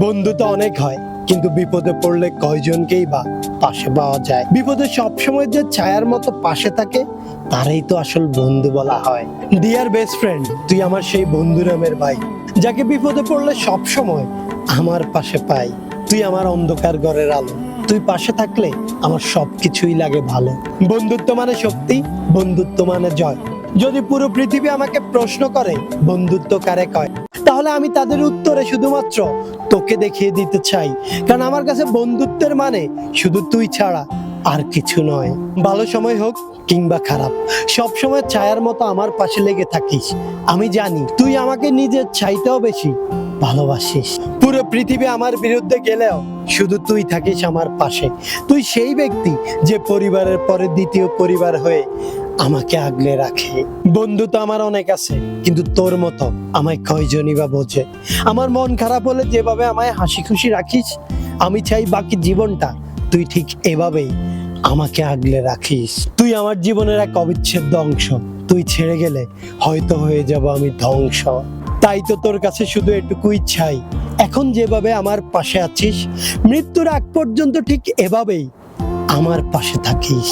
বন্ধু তো অনেক হয়, কিন্তু বিপদে পড়লে কয়জনকেই বা পাশে পাওয়া যায়? বিপদে সবসময় যে ছায়ার মতো পাশে থাকে, তারাই তো আসল বন্ধু বলা হয়। ডিয়ার বেস্ট ফ্রেন্ড তুই আমার সেই বন্ধু নামের ভাই, যাকে বিপদে পড়লে সব সময় আমার পাশে পাই। তুই আমার অন্ধকার ঘরের আলো, তুই পাশে থাকলে আমার সবকিছুই লাগে ভালো। বন্ধুত্ব মানে শক্তি, বন্ধুত্ব মানে জয়। যদি পুরো পৃথিবী আমাকে প্রশ্ন করে, বন্ধুত্ব কারে কয়? তাহলে আমি তাদের উত্তরে শুধুমাত্র তোকে দেখিয়ে দিতে চাই। কারণ আমার কাছে বন্ধুত্বের মানে শুধু তুই ছাড়া আর কিছু নয়। ভালো সময় হোক কিংবা খারাপ, সব সময় ছায়ার মতো আমার পাশে লেগে থাকিস। আমি জানি তুই আমাকে নিজের চাইতেও বেশি ভালোবাসিস। পুরো পৃথিবী আমার বিরুদ্ধে গেলেও শুধু তুই থাকিস আমার পাশে। তুই সেই ব্যক্তি যে পরিবারের পরে দ্বিতীয় পরিবার হয়ে আমাকে আগলে রাখে। বন্ধু তো আমার অনেক আছে, কিন্তু তোর মতো আমায় কয়জনই বা বোঝে? আমার মন খারাপ হলে যেভাবে আমায় হাসি খুশি রাখিস, আমি চাই বাকি জীবনটা তুই ঠিক এভাবেই আমাকে আগলে রাখিস। তুই আমার জীবনের এক অবিচ্ছেদ্য অংশ, তুই ছেড়ে গেলে হয়তো হয়ে যাব আমি ধ্বংস। তাই তো তোর কাছে শুধু এটুকুই চাই, এখন যেভাবে আমার পাশে আছিস, মৃত্যুর আগ পর্যন্ত ঠিক এভাবেই আমার পাশে থাকিস।